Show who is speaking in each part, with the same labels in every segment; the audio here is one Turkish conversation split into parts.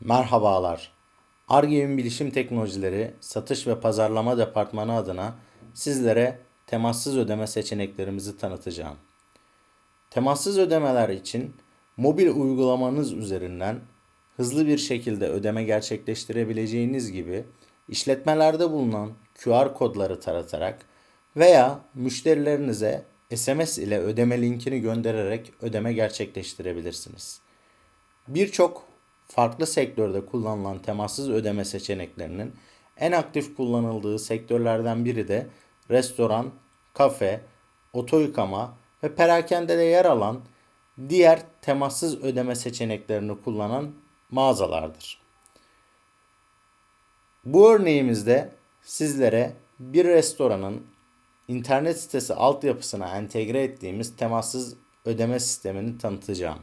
Speaker 1: Merhabalar. Arge'nin Bilişim Teknolojileri Satış ve Pazarlama Departmanı adına sizlere temassız ödeme seçeneklerimizi tanıtacağım. Temassız ödemeler için mobil uygulamanız üzerinden hızlı bir şekilde ödeme gerçekleştirebileceğiniz gibi işletmelerde bulunan QR kodları taratarak veya müşterilerinize SMS ile ödeme linkini göndererek ödeme gerçekleştirebilirsiniz. Birçok farklı sektörde kullanılan temassız ödeme seçeneklerinin en aktif kullanıldığı sektörlerden biri de restoran, kafe, oto yıkama ve perakendede yer alan diğer temassız ödeme seçeneklerini kullanan mağazalardır. Bu örneğimizde sizlere bir restoranın internet sitesi altyapısına entegre ettiğimiz temassız ödeme sistemini tanıtacağım.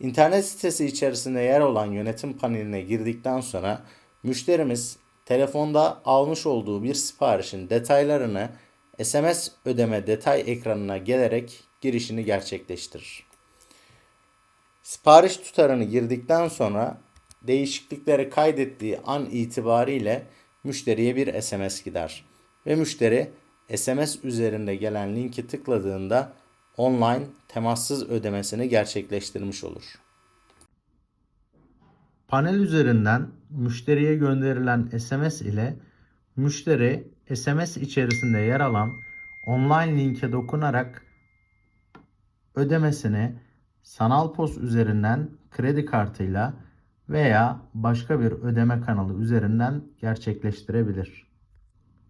Speaker 1: İnternet sitesi içerisinde yer olan yönetim paneline girdikten sonra müşterimiz telefonda almış olduğu bir siparişin detaylarını SMS ödeme detay ekranına gelerek girişini gerçekleştirir. Sipariş tutarını girdikten sonra değişiklikleri kaydettiği an itibariyle müşteriye bir SMS gider ve müşteri SMS üzerinde gelen linki tıkladığında online temassız ödemesini gerçekleştirmiş olur. Panel üzerinden müşteriye gönderilen SMS ile müşteri SMS içerisinde yer alan online linke dokunarak ödemesini sanal pos üzerinden kredi kartıyla veya başka bir ödeme kanalı üzerinden gerçekleştirebilir.